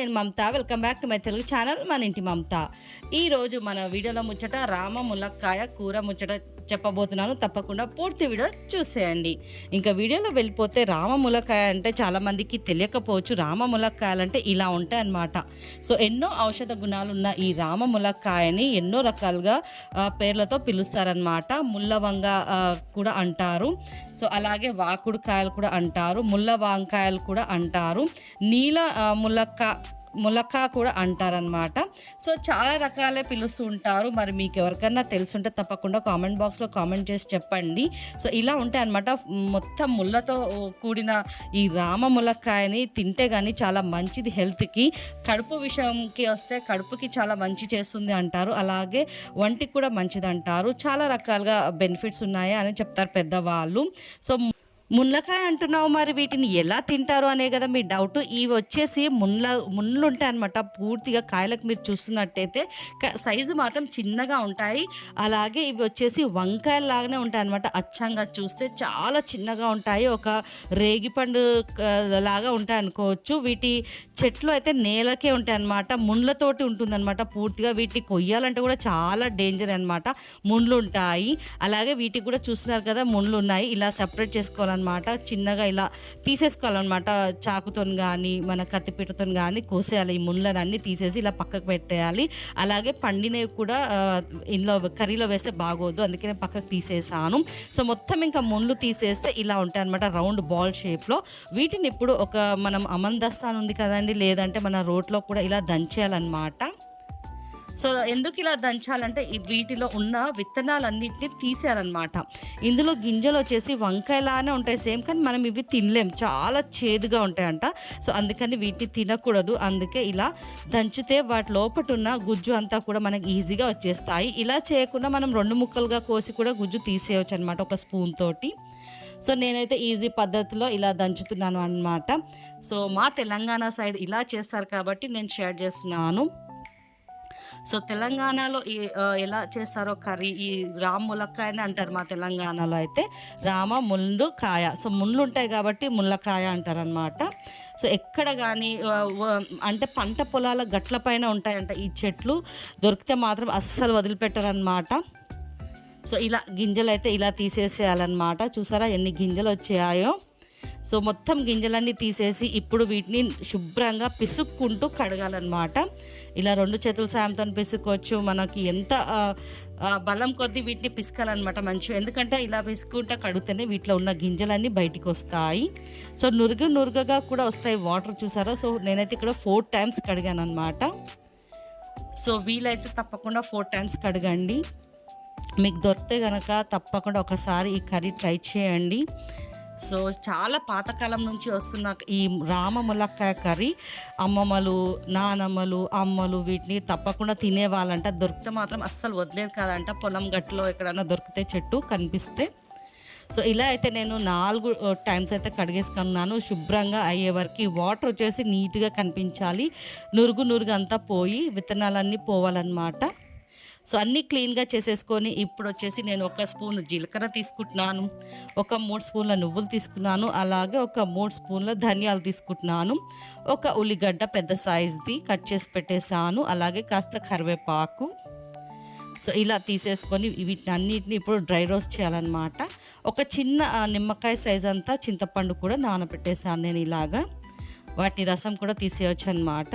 నేను Mamata. Welcome back to my Telugu channel మన ఇంటి మమత. ఈరోజు మన వీడియోలో ముచ్చట రామ ములక్కాయ కూర ముచ్చట చెప్పబోతున్నాను. తప్పకుండా పూర్తి వీడియో చూసేయండి. ఇంకా వీడియోలో వెళ్ళిపోతే రామ ములక్కాయ అంటే చాలామందికి తెలియకపోవచ్చు. రామ ములక్కాయలు అంటే ఇలా ఉంటాయి అన్నమాట. సో ఎన్నో ఔషధ గుణాలు ఉన్న ఈ రామ ములక్కాయని ఎన్నో రకాలుగా పేర్లతో పిలుస్తారనమాట ముల్లవంగ కూడా అంటారు. సో అలాగే వాకుడు కాయలు కూడా అంటారు. ముల్ల వంకాయలు కూడా అంటారు. నీల ములక్కాయ ములక్క ములక్క కూడా అంటారనమాట సో చాలా రకాలే పిలుస్తూ ఉంటారు మరి మీకు ఎవరికైనా తెలుసుంటే తప్పకుండా కామెంట్ బాక్స్లో కామెంట్ చేసి చెప్పండి. సో ఇలా ఉంటాయి అనమాట మొత్తం ముళ్ళతో కూడిన ఈ రామ ములక్కాయని తింటే కానీ చాలా మంచిది హెల్త్కి. కడుపు విషయంకి వస్తే కడుపుకి చాలా మంచి చేస్తుంది అంటారు. అలాగే వంటికి కూడా మంచిది అంటారు చాలా రకాలుగా బెనిఫిట్స్ ఉన్నాయి అని చెప్తారు పెద్దవాళ్ళు. సో మునక్కాయ అంటున్నావు మరి వీటిని ఎలా తింటారు అనే కదా మీ డౌట్ ఇవి వచ్చేసి మున్ల మున్లు ఉంటాయి అనమాట పూర్తిగా కాయలకు మీరు చూస్తున్నట్టయితే సైజు మాత్రం చిన్నగా ఉంటాయి. అలాగే ఇవి వచ్చేసి వంకాయల లాగానే ఉంటాయి అనమాట అచ్చంగా చూస్తే చాలా చిన్నగా ఉంటాయి. ఒక రేగిపండు లాగా ఉంటాయి అనుకోవచ్చు వీటి చెట్లు అయితే నేలకే ఉంటాయి అనమాట ముండ్లతోటి ఉంటుందన్నమాట పూర్తిగా. వీటిని కొయ్యాలంటే కూడా చాలా డేంజర్ అనమాట ముండ్లు ఉంటాయి అలాగే వీటికి కూడా చూస్తున్నారు కదా ముండ్లు ఉన్నాయి ఇలా సెపరేట్ చేసుకోవాలన్నమాట. చిన్నగా ఇలా తీసేసుకోవాలన్నమాట. చాకుతో కానీ మన కత్తిపీటతో కానీ కోసేయాలి. ఈ ముండ్లను అన్నీ తీసేసి ఇలా పక్కకు పెట్టేయాలి. అలాగే పండినవి కూడా ఇందులో కర్రీలో వేస్తే బాగోదు. అందుకే నేను పక్కకు తీసేసాను. సో మొత్తం ఇంకా ముళ్ళు తీసేస్తే ఇలా ఉంటాయి అనమాట రౌండ్ బాల్ షేప్లో. వీటిని ఇప్పుడు ఒక మనం అమందస్తాన్ ఉంది కదండి. లేదంటే మన రోట్లో కూడా ఇలా దంచేయాలన్నమాట. సో ఎందుకు ఇలా దంచాలంటే ఈ వీటిలో ఉన్న విత్తనాలన్నింటినీ తీసారనమాట ఇందులో గింజలు వచ్చేసి వంకాయలానే ఉంటాయి సేమ్ కానీ మనం ఇవి తినలేం. చాలా చేదుగా ఉంటాయంట. సో అందుకని వీటిని తినకూడదు. అందుకే ఇలా దంచితే వాటి లోపట ఉన్న గుజ్జు అంతా కూడా మనకి ఈజీగా వచ్చేస్తాయి. ఇలా చేయకుండా మనం రెండు ముక్కలుగా కోసి కూడా గుజ్జు తీసేయవచ్చు అనమాట ఒక స్పూన్ తోటి. సో నేనైతే ఈజీ పద్ధతిలో ఇలా దంచుతున్నాను అనమాట సో మా తెలంగాణ సైడ్ ఇలా చేస్తారు కాబట్టి నేను షేర్ చేస్తున్నాను. సో తెలంగాణలో ఈ ఎలా చేస్తారో కర్రీ ఈ రామ్ ములక్కాయ అని అంటారు మా తెలంగాణలో అయితే. రామ ముళ్ళు కాయ. సో ముళ్ళు ఉంటాయి కాబట్టి ముళ్ళకాయ అంటారు అనమాట సో ఎక్కడ కానీ అంటే పంట పొలాల గట్ల పైన ఉంటాయంట ఈ చెట్లు. దొరికితే మాత్రం అస్సలు వదిలిపెట్టరనమాట సో ఇలా గింజలు అయితే ఇలా తీసేసేయాలన్నమాట. చూసారా ఎన్ని గింజలు వచ్చాయో. సో మొత్తం గింజలన్నీ తీసేసి ఇప్పుడు వీటిని శుభ్రంగా పిసుక్కుంటూ కడగాలన్నమాట. ఇలా రెండు చేతుల సాయంతో పిసుక్కోవచ్చు. మనకి ఎంత బలం కొద్దీ వీటిని పిసకాలన్నమాట మంచిగా. ఎందుకంటే ఇలా పిసుకుంటే కడిగితేనే వీటిలో ఉన్న గింజలన్నీ బయటికి వస్తాయి. సో నురుగు నురుగగా కూడా వస్తాయి వాటర్ చూసారా? సో నేనైతే ఇక్కడ ఫోర్ టైమ్స్ కడిగాను అనమాట సో వీలైతే తప్పకుండా ఫోర్ టైమ్స్ కడగండి. మీకు దొరికితే కనుక తప్పకుండా ఒకసారి ఈ కర్రీ ట్రై చేయండి. సో చాలా పాతకాలం నుంచి వస్తున్న ఈ రామ ములక్కాయ కర్రీ అమ్మమ్మలు నానమ్మలు అమ్మలు వీటిని తప్పకుండా తినేవాళ్ళంట. దొరికితే మాత్రం అస్సలు వదిలేదు కాదంట. పొలం గట్టులో ఎక్కడైనా దొరికితే చెట్టు కనిపిస్తే. సో ఇలా అయితే నేను నాలుగు టైమ్స్ అయితే కడిగేసుకున్నాను. శుభ్రంగా అయ్యే వరకు వాటర్ వచ్చేసి నీట్గా కనిపించాలి. నురుగు నురుగు అంతా పోయి విత్తనాలన్నీ పోవాలన్నమాట. సో అన్నీ క్లీన్గా చేసేసుకొని ఇప్పుడు వచ్చేసి నేను ఒక స్పూన్ జీలకర్ర తీసుకుంటున్నాను ఒక మూడు స్పూన్ల నువ్వులు తీసుకున్నాను అలాగే ఒక మూడు స్పూన్ల ధనియాలు తీసుకుంటున్నాను ఒక ఉల్లిగడ్డ పెద్ద సైజ్ది కట్ చేసి పెట్టేశాను అలాగే కాస్త కరివేపాకు. సో ఇలా తీసేసుకొని వీటిని అన్నిటిని ఇప్పుడు డ్రై రోస్ట్ చేయాలన్నమాట. ఒక చిన్న నిమ్మకాయ సైజ్ అంతా చింతపండు కూడా నానబెట్టేసాను నేను ఇలాగా. వాటి రసం కూడా తీసేయచ్చు అనమాట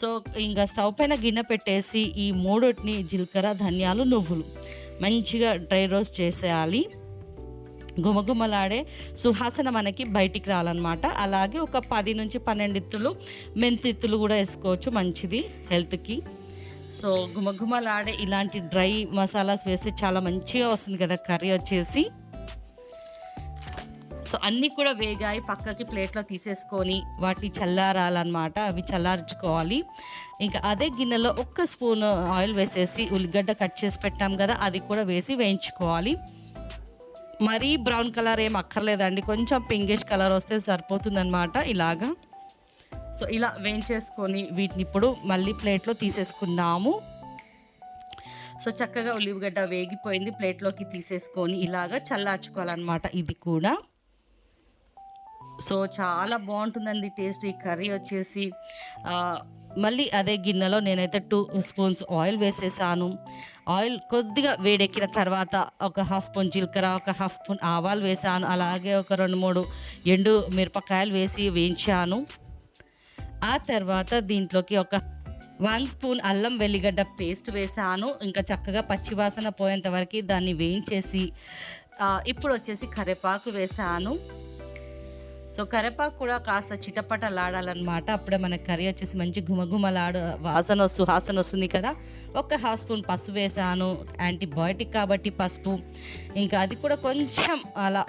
సో ఇంకా స్టవ్ పైన గిన్నె పెట్టేసి ఈ మూడుటిని జీలకర్ర ధనియాలు నువ్వులు మంచిగా డ్రై రోస్ట్ చేసేయాలి. గుమగుమలాడే సుహాసన మనకి బయటికి రావాలన్నమాట అలాగే ఒక పది నుంచి పన్నెండు ఇత్తులు మెంతిత్తులు కూడా వేసుకోవచ్చు మంచిది హెల్త్కి. సో గుమగుమలాడే ఇలాంటి డ్రై మసాలాస్ వేస్తే చాలా మంచిగా వస్తుంది కదా కర్రీ వచ్చేసి. సో అన్నీ కూడా వేగాయి. పక్కకి ప్లేట్లో తీసేసుకొని వాటి చల్లారాలన్నమాట. అవి చల్లార్చుకోవాలి. ఇంకా అదే గిన్నెలో ఒక్క స్పూన్ ఆయిల్ వేసేసి ఉల్లిగడ్డ కట్ చేసి పెట్టాం కదా అది కూడా వేసి వేయించుకోవాలి. మరీ బ్రౌన్ కలర్ ఏం అక్కర్లేదండి. కొంచెం పింగిష్ కలర్ వస్తే సరిపోతుందన్నమాట ఇలాగా. సో ఇలా వేయించేసుకొని వీటిని ఇప్పుడు మళ్ళీ ప్లేట్లో తీసేసుకుందాము. సో చక్కగా ఉల్లిగడ్డ వేగిపోయింది. ప్లేట్లోకి తీసేసుకొని ఇలాగా చల్లార్చుకోవాలన్నమాట ఇది కూడా. సో చాలా బాగుంటుందండి టేస్ట్. ఈ కర్రీ వచ్చేసి మళ్ళీ అదే గిన్నెలో నేనైతే టూ స్పూన్స్ ఆయిల్ వేసేసాను. ఆయిల్ కొద్దిగా వేడెక్కిన తర్వాత ఒక హాఫ్ స్పూన్ జీలకర్ర ఒక హాఫ్ స్పూన్ ఆవాలు వేసాను. అలాగే ఒక రెండు మూడు ఎండు మిరపకాయలు వేసి వేయించాను. ఆ తర్వాత దీంట్లోకి ఒక వన్ స్పూన్ అల్లం వెల్లిగడ్డ పేస్ట్ వేసాను. ఇంకా చక్కగా పచ్చివాసన పోయేంత వరకు దాన్ని వేయించేసి ఇప్పుడు వచ్చేసి కరివేపాకు వేసాను. సో కరివేపాకు కూడా కాస్త చిటపటలాడాలన్నమాట. అప్పుడే మన కర్రీ వచ్చేసి మంచి గుమగుమలాడు వాసన సుహాసన వస్తుంది కదా. ఒక హాఫ్ స్పూన్ పసుపు వేసాను. యాంటీబయోటిక్ కాబట్టి పసుపు. ఇంకా అది కూడా కొంచెం అలా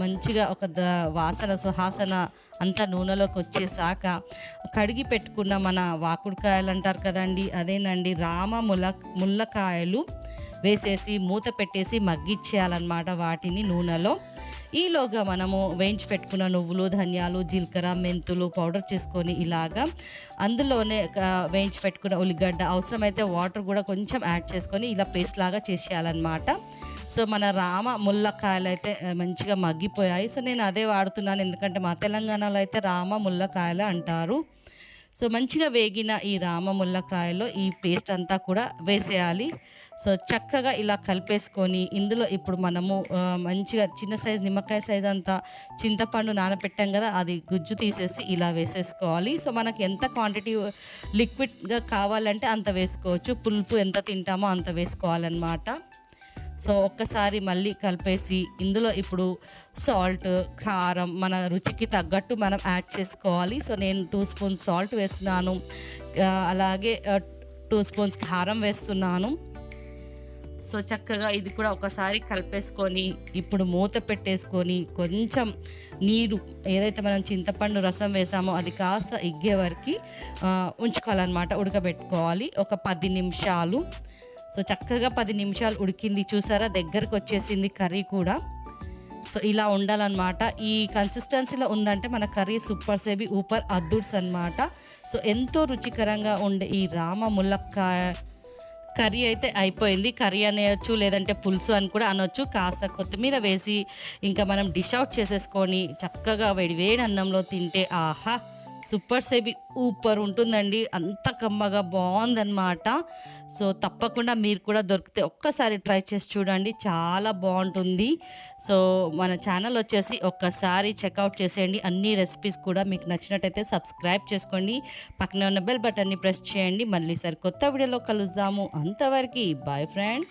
మంచిగా ఒక ద వాసన సుహాసన అంతా నూనెలోకి వచ్చేసాక కడిగి పెట్టుకున్న మన వాకుడుకాయలు అంటారు కదండి అదేనండి. రామ ముల ముల్లకాయలు వేసేసి మూత పెట్టేసి మగ్గిచ్చేయాలన్నమాట వాటిని నూనెలో. ఈలోగా మనము వేయించి పెట్టుకున్న నువ్వులు ధనియాలు జీలకర్ర మెంతులు పౌడర్ చేసుకొని ఇలాగా అందులోనే వేయించి పెట్టుకున్న ఉల్లిగడ్డ అవసరమైతే వాటర్ కూడా కొంచెం యాడ్ చేసుకొని ఇలా పేస్ట్ లాగా చేసేయాలన్నమాట. సో మన రామ ముల్లకాయలు అయితే మంచిగా మగ్గిపోయాయి. సో నేను అదే వాడుతున్నాను. ఎందుకంటే మా తెలంగాణలో అయితే రామ ముల్లకాయలు అంటారు. సో మంచిగా వేగిన ఈ రామ ముల్లకాయలో ఈ పేస్ట్ అంతా కూడా వేసేయాలి. సో చక్కగా ఇలా కలిపేసుకొని ఇందులో ఇప్పుడు మనము మంచిగా చిన్న సైజ్ నిమ్మకాయ సైజ్ అంతా చింతపండు నానబెట్టాం కదా అది గుజ్జు తీసేసి ఇలా వేసేసుకోవాలి. సో మనకి ఎంత క్వాంటిటీ లిక్విడ్గా కావాలంటే అంత వేసుకోవచ్చు. పులుపు ఎంత తింటామో అంత వేసుకోవాలన్నమాట. సో ఒక్కసారి మళ్ళీ కలిపేసి ఇందులో ఇప్పుడు సాల్ట్ కారం మన రుచికి తగ్గట్టు మనం యాడ్ చేసుకోవాలి. సో నేను టూ స్పూన్స్ సాల్ట్ వేస్తున్నాను. అలాగే టూ స్పూన్స్ కారం వేస్తున్నాను. సో చక్కగా ఇది కూడా ఒకసారి కలిపేసుకొని ఇప్పుడు మూత పెట్టేసుకొని కొంచెం నీరు ఏదైతే మనం చింతపండు రసం వేసామో అది కాస్త ఇగ్గే వరకు ఉంచుకోవాలన్నమాట ఉడకబెట్టుకోవాలి. ఒక పది నిమిషాలు. సో చక్కగా పది నిమిషాలు ఉడికింది. చూసారా? దగ్గరకు వచ్చేసింది కర్రీ కూడా. సో ఇలా ఉండాలన్నమాట. ఈ కన్సిస్టెన్సీలో ఉందంటే మన కర్రీ సూపర్ సేబి ఊపర్ అద్దూర్స్ అన్నమాట. సో ఎంతో రుచికరంగా ఉండే ఈ రామ ములక్కాయ కర్రీ అయితే అయిపోయింది. కర్రీ అనేయచ్చు లేదంటే పులుసు అని కూడా అనొచ్చు. కాస్త కొత్తిమీర వేసి ఇంకా మనం డిష్ అవుట్ చేసేసుకొని చక్కగా వేడి వేడి అన్నంలో తింటే ఆహా! సూపర్ సేబి ఊపర్ ఉంటుందండి. అంత కమ్మగా బాగుందన్నమాట. సో తప్పకుండా మీరు కూడా దొరికితే ఒక్కసారి ట్రై చేసి చూడండి. చాలా బాగుంటుంది. సో మన ఛానల్ వచ్చేసి ఒక్కసారి చెక్అవుట్ చేసేయండి. అన్ని రెసిపీస్ కూడా మీకు నచ్చినట్టయితే సబ్స్క్రైబ్ చేసుకోండి. పక్కనే ఉన్న బెల్ బటన్ని ప్రెస్ చేయండి. మళ్ళీ సరి కొత్త వీడియోలో కలుద్దాము. అంతవరకు బాయ్ ఫ్రెండ్స్.